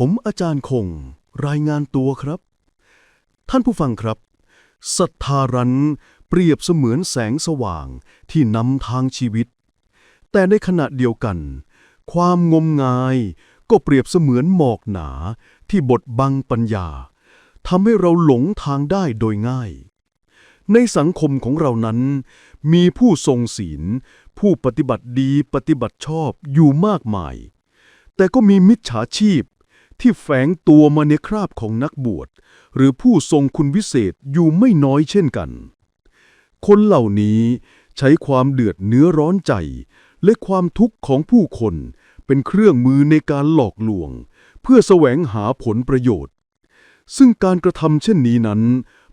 ผมอาจารย์คง รายงานตัวครับ ท่านผู้ฟังครับศรัทธารันเปรียบเสมือนแสงสว่างที่นำทางชีวิต แต่ในขณะเดียวกัน ความงมงายก็เปรียบเสมือนหมอกหนาที่บดบังปัญญาทำให้เราหลงทางได้โดยง่าย ในสังคมของเรานั้น มีผู้ทรงศีล ผู้ปฏิบัติดีปฏิบัติชอบอยู่มากมาย แต่ก็มีมิจฉาชีพ ที่แฝงตัวมาในคราบของนักบวช หรือผู้ทรงคุณวิเศษอยู่ไม่น้อยเช่นกัน คนเหล่านี้ใช้ความเดือดเนื้อร้อนใจ และความทุกข์ของผู้คน เป็นเครื่องมือในการหลอกลวง เพื่อแสวงหาผลประโยชน์ ซึ่งการกระทำเช่นนี้นั้น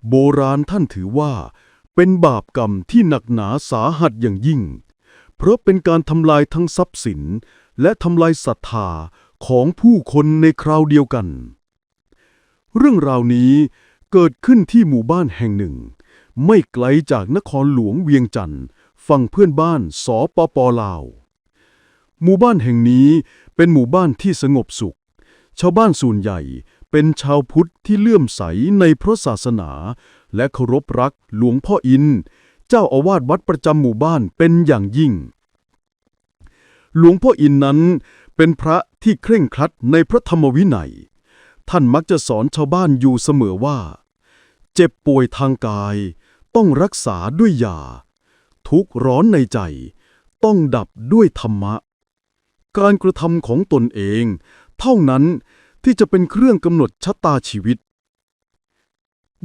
โบราณท่านถือว่า เป็นบาปกรรมที่หนักหนาสาหัสอย่างยิ่ง เพราะเป็นการทำลายทั้งทรัพย์สิน และทำลายศรัทธา ของผู้คนในคราวเดียวกัน เรื่องราวนี้เกิดขึ้นที่หมู่บ้านแห่งหนึ่ง ไม่ไกลจากนครหลวงเวียงจันทร์ฝั่งเพื่อนบ้านสปปลาว หมู่บ้านแห่งนี้เป็นหมู่บ้านที่สงบสุข ชาวบ้านส่วนใหญ่เป็นชาวพุทธที่เลื่อมใสในพระศาสนา และเคารพรักหลวงพ่ออิน เจ้าอาวาสวัดประจำหมู่บ้านเป็นอย่างยิ่ง หลวงพ่ออินนั้น เป็นพระที่เคร่งครัดในพระธรรมวินัย ท่านมักจะสอนชาวบ้านอยู่เสมอว่า เจ็บป่วยทางกาย ต้องรักษาด้วยยา ทุกข์ร้อนในใจ ต้องดับด้วยธรรมะ การกระทำของตนเอง เท่านั้นที่จะเป็นเครื่องกำหนดชะตาชีวิต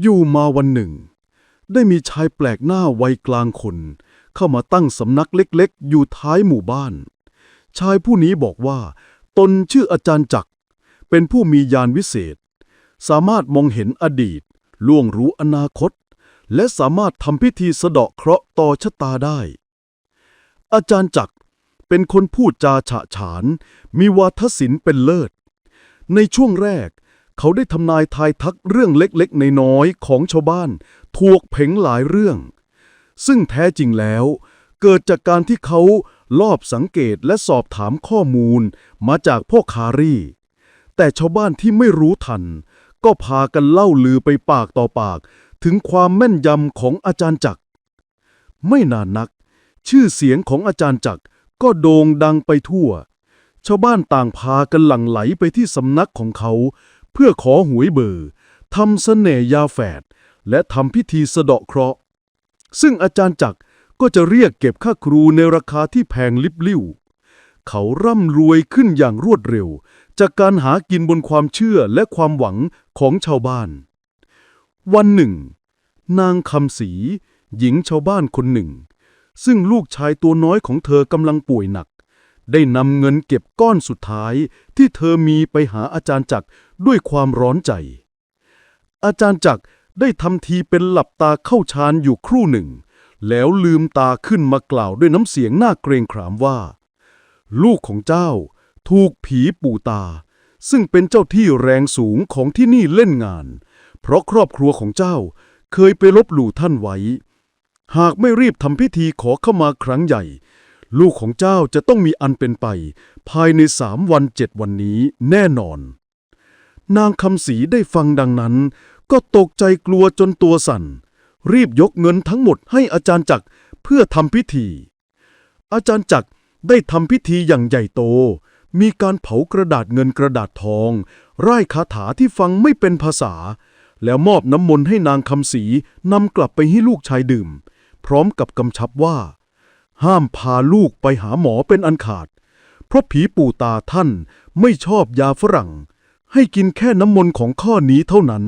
อยู่มาวันหนึ่ง ได้มีชายแปลกหน้าวัยกลางคน เข้ามาตั้งสำนักเล็กๆ อยู่ท้ายหมู่บ้าน ชายผู้นี้บอกว่า ตนชื่ออาจารย์จักร เป็นผู้มีญาณวิเศษ สามารถมองเห็นอดีต ล่วงรู้อนาคต และสามารถทำพิธีสะเดาะเคราะห์ต่อชะตาได้ อาจารย์จักรเป็นคนพูดจาฉะฉาน มีวาทศิลป์เป็นเลิศ ในช่วงแรก เขาได้ทำนายทายทักเรื่องเล็กๆในน้อยของชาวบ้านถูกเพ่งหลายเรื่อง ซึ่งแท้จริงแล้ว เกิดจากการที่เขา ลอบสังเกตและสอบถามข้อมูลมาจากพ่อคารีแต่ชาวบ้านที่ไม่รู้ทัน ก็พากันเล่าลือไปปากต่อปาก ถึงความแม่นยำของอาจารย์จักร ไม่นานนัก ชื่อเสียงของอาจารย์จักรก็โด่งดังไปทั่ว ชาวบ้านต่างพากันหลั่งไหลไปที่สำนักของเขา เพื่อขอหวยเบอร์ทำเสน่ยาแฝดและทำพิธีสะเดาะเคราะห์ซึ่งอาจารย์จักร ก็จะเรียกเก็บค่าครูในราคาที่แพงลิบลิ่ว เขาร่ำรวยขึ้นอย่างรวดเร็ว จากการหากินบนความเชื่อและความหวังของชาวบ้าน วันหนึ่ง นางคำศรีหญิงชาวบ้านคนหนึ่ง ซึ่งลูกชายตัวน้อยของเธอกำลังป่วยหนัก ได้นำเงินเก็บก้อนสุดท้ายที่เธอมีไปหาอาจารย์จักรด้วยความร้อนใจ อาจารย์จักรได้ทำทีเป็นหลับตาเข้าฌานอยู่ครู่หนึ่ง แล้วลืมตาขึ้นมากล่าวด้วยน้ำเสียงน่าเกรงขามว่า ลูกของเจ้าถูกผีปู่ตา ซึ่งเป็นเจ้าที่แรงสูงของที่นี่เล่นงาน เพราะครอบครัวของเจ้าเคยไปลบหลู่ท่านไว้ หากไม่รีบทำพิธีขอเข้ามาครั้งใหญ่ ลูกของเจ้าจะต้องมีอันเป็นไป ภายในสามวันเจ็ดวันนี้แน่นอน นางคำศรีได้ฟังดังนั้น ก็ตกใจกลัวจนตัวสั่น รีบยกเงินทั้งหมดให้อาจารย์จักรเพื่อทำพิธี อาจารย์จักรได้ทำพิธีอย่างใหญ่โต มีการเผากระดาษเงินกระดาษทอง ร่ายคาถาที่ฟังไม่เป็นภาษา แล้วมอบน้ำมนต์ให้นางคำศรีนำกลับไปให้ลูกชายดื่ม พร้อมกับกำชับว่า ห้ามพาลูกไปหาหมอเป็นอันขาด เพราะผีปู่ตาท่านไม่ชอบยาฝรั่ง ให้กินแค่น้ำมนต์ของข้อนี้เท่านั้น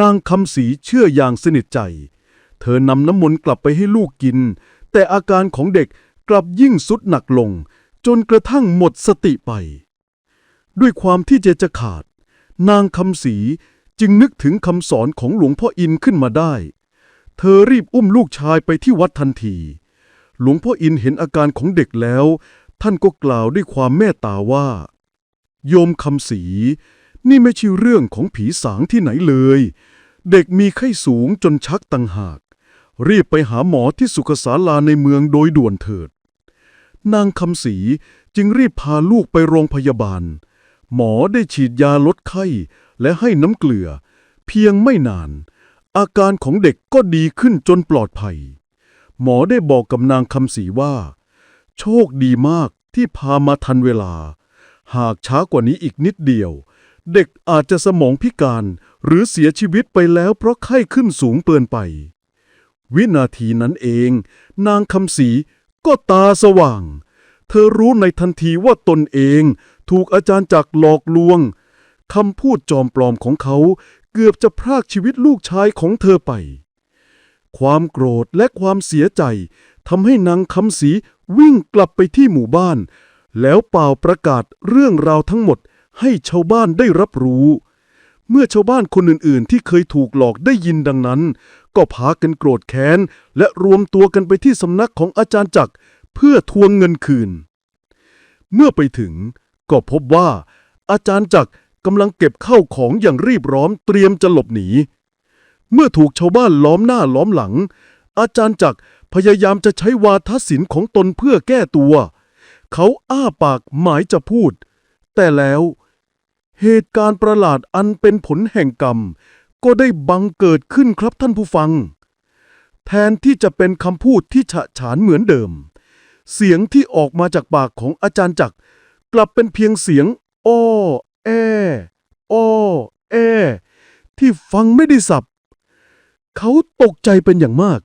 นางคำศรีเชื่ออย่างสนิทใจ เธอนำน้ำมนต์กลับไปให้ลูกกิน แต่อาการของเด็กกลับยิ่งสุดหนักลง จนกระทั่งหมดสติไป ด้วยความที่เจจะขาด นางคำศรีจึงนึกถึงคำสอนของหลวงพ่ออินขึ้นมาได้ เธอรีบอุ้มลูกชายไปที่วัดทันที หลวงพ่ออินเห็นอาการของเด็กแล้ว ท่านก็กล่าวด้วยความเมตตาว่า โยมคำศรี นี่ไม่ใช่เรื่องของผีสางที่ไหนเลย เด็กมีไข้สูงจนชักต่างหาก รีบไปหาหมอที่สุขศาลาในเมืองโดยด่วนเถิด นางคำศรีจึงรีบพาลูกไปโรงพยาบาล หมอได้ฉีดยาลดไข้และให้น้ำเกลือ เพียงไม่นาน อาการของเด็กก็ดีขึ้นจนปลอดภัย หมอได้บอกกับนางคำศรีว่า โชคดีมากที่พามาทันเวลา หากช้ากว่านี้อีกนิดเดียว เด็กอาจจะสมองพิการ หรือเสียชีวิตไปแล้วเพราะไข้ขึ้นสูงเกินไป วินาทีนั้นเอง นางคำศรีก็ตาสว่าง เธอรู้ในทันทีว่าตนเองถูกอาจารย์จักหลอกลวงคำพูดจอมปลอมของเขาเกือบจะพรากชีวิตลูกชายของเธอไป ความโกรธและความเสียใจทำให้นางคำศรีวิ่งกลับไปที่หมู่บ้าน แล้วเป่าประกาศเรื่องราวทั้งหมด ให้ชาวบ้านได้รับรู้ เมื่อชาวบ้านคนอื่นๆ ที่เคยถูกหลอกได้ยินดังนั้น ก็พากันโกรธแค้น และรวมตัวกันไปที่สำนักของอาจารย์จักรเพื่อทวงเงินคืน เมื่อไปถึงก็พบว่า อาจารย์จักรกำลังเก็บเข้าของอย่างรีบร้อนเตรียมจะหลบหนี เมื่อถูกชาวบ้านล้อมหน้าล้อมหลัง อาจารย์จักรพยายามจะใช้วาทศิลป์ของตนเพื่อแก้ตัว เขาอ้าปากหมายจะพูด แต่แล้ว เหตุการณ์ประหลาดอันเป็นผลแห่งกรรม ก็ได้บังเกิดขึ้นครับท่านผู้ฟัง แทนที่จะเป็นคำพูดที่ฉะฉานเหมือนเดิม เสียงที่ออกมาจากปากของอาจารย์จักร กลับเป็นเพียงเสียงอ้อแออ้อแอที่ฟังไม่ได้สับ เขาตกใจเป็นอย่างมาก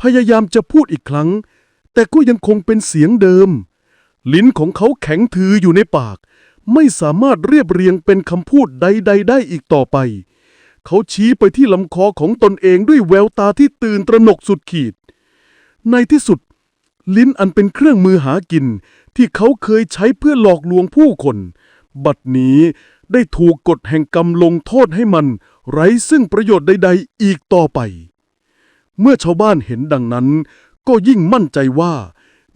พยายามจะพูดอีกครั้ง แต่ก็ยังคงเป็นเสียงเดิม ลิ้นของเขาแข็งถืออยู่ในปาก ไม่สามารถเรียบเรียงเป็นคำพูดใด ๆ ได้อีกต่อไป เขาชี้ไปที่ลำคอของตนเองด้วยแววตาที่ตื่นตระหนกสุดขีด ในที่สุด ลิ้นอันเป็นเครื่องมือหากิน ที่เขาเคยใช้เพื่อหลอกลวงผู้คน บัดนี้ได้ถูกกฎแห่งกรรมลงโทษให้มัน ไร้ซึ่งประโยชน์ใด ๆ อีกต่อไป เมื่อชาวบ้านเห็นดังนั้น ก็ยิ่งมั่นใจว่า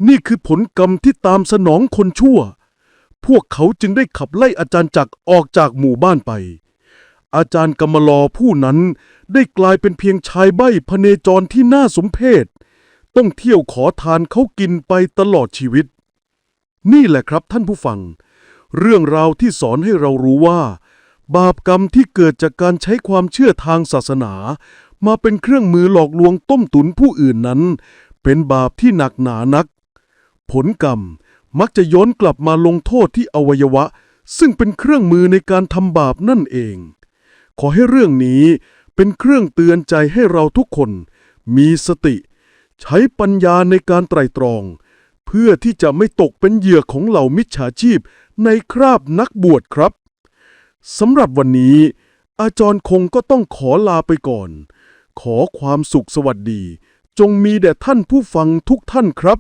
นี่คือผลกรรมที่ตามสนองคนชั่ว พวกเขาจึงได้ขับไล่อาจารย์จักรออกจากหมู่บ้านไป อาจารย์กำมลอผู้นั้นได้กลายเป็นเพียงชายใบ้พเนจรที่น่าสมเพชต้องเที่ยวขอทานเขากินไปตลอดชีวิต นี่แหละครับท่านผู้ฟัง เรื่องราวที่สอนให้เรารู้ว่า บาปกรรมที่เกิดจากการใช้ความเชื่อทางศาสนา มาเป็นเครื่องมือหลอกลวงต้มตุนผู้อื่นนั้น เป็นบาปที่หนักหนานัก ผลกรรม มักจะย้อนกลับมาลงโทษที่อวัยวะ ซึ่งเป็นเครื่องมือในการทำบาปนั่นเอง ขอให้เรื่องนี้เป็นเครื่องเตือนใจให้เราทุกคน มีสติ ใช้ปัญญาในการไตรตรอง เพื่อที่จะไม่ตกเป็นเหยื่อของเหล่ามิจฉาชีพในคราบนักบวชครับสำหรับวันนี้ อาจารย์คงก็ต้องขอลาไปก่อน ขอความสุขสวัสดี จงมีแด่ท่านผู้ฟังทุกท่านครับ